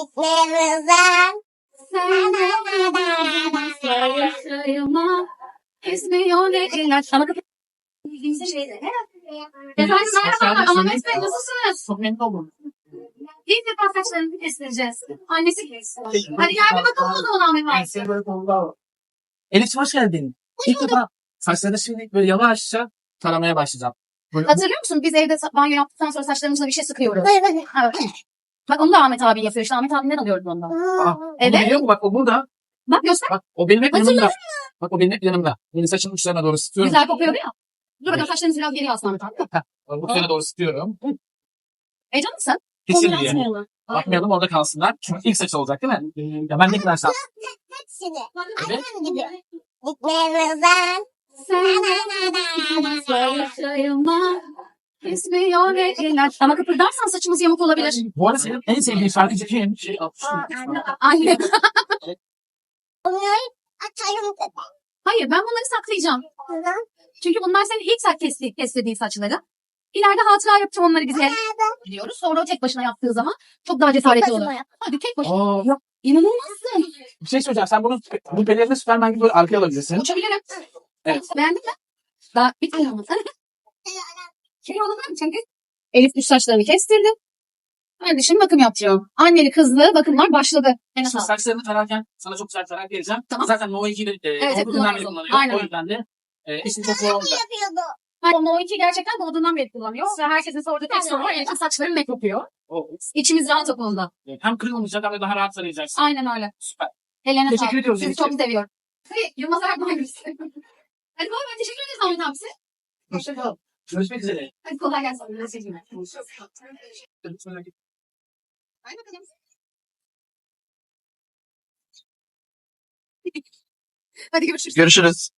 Gitmemizden. Yaşayma. Esmiyor ne ilaç. Ama kapı. Bildiğiniz şeyde. Efendim merhaba. Ahmet Bey nasılsınız? Çok memnun oldum. İlk defa saçlarını kestireceğiz. Annesi kessin. Hadi gel bir bakalım o Bey. Seni böyle konuda Elif'ciğim hoş geldin. İlk defa saçlarını şimdi böyle yavaşça taramaya başlayacağım. Böyle Hatırlıyor musun biz evde banyo yaptıktan sonra saçlarımızla bir şey sıkıyoruz. Evet. Bak onu da Ahmet abi yapıyor. İşte Ahmet abinden alıyoruz ondan. Aa, onu Evet. biliyor musun? Bak o burada. Bak göster. Bak o benim hep yanımda. Bak o benim hep yanımda. Beni saçının uçlarına doğru sıkıyorum. Güzel kokuyor ya. Dur bakalım saçlarınızı biraz geriye alsın Ahmet abi. Bu uçlarına doğru sıkıyorum. Heyecanlı mısın? Kesin diye. atmayalım. Bakmayalım orada kalsınlar. Çünkü ilk saç olacak değil mi? Ya ben ne kadar sağ. Hepsini. Evet. Annem gibi. Gitmemizden. Yaşayma. Esmiyor ne ilaç. Ama kıpırdarsan saçımız yamuk olabilir. Bu arada senin en sevdiğin şarkıcı kim? Şey, Anne. Onları atarım dedi. Hayır ben bunları saklayacağım. Neden? Çünkü bunlar senin ilk saç kesti, kestirdiğin saçları. İleride hatıra yapacağım onları bize. Biliyoruz. Sonra o tek başına yaptığı zaman çok daha cesaretli olur. Başıma yap. Hadi tek başına. Aa, Yok. İnanılmazsın. bir şey söyleyeceğim. Sen bunu bu pelerini Süperman gibi böyle arkaya alabilirsin. Uçabilirim. Evet. Beğendin mi? Daha bitmedi ama. Şey oldu mu? Çünkü Elif düş saçlarını kestirdi. Ben de şimdi bakım yapacağım. Anneli kızlı bakımlar başladı. En Şimdi azından. saçlarını tararken sana çok güzel tarak vereceğim. Tamam. Zaten No 2'de e, evet, olduğundan beri kullanıyoruz. kullanıyor. Aynen. O yüzden de e, işin çok zor olacak. Yapıyordu. Hayır, o iki gerçekten doğduğundan beri kullanıyor. Ve herkesin sorduğu tek soru var. Elif'in saçları ne kokuyor? O, İçimiz rahat o konuda. e, hem kırılmayacak hem de daha rahat tarayacaksın. Aynen öyle. Süper. Helena Teşekkür sağlık. ediyoruz Sizi çok seviyorum. Hadi Yılmaz Erdoğan. Hadi bay bay. Teşekkür ederiz Ahmet abisi. Hoşçakal. Görüşmek üzere. Hadi kolay gelsin. Teşekkürler. Hadi bakalım. Hadi görüşürüz. Görüşürüz.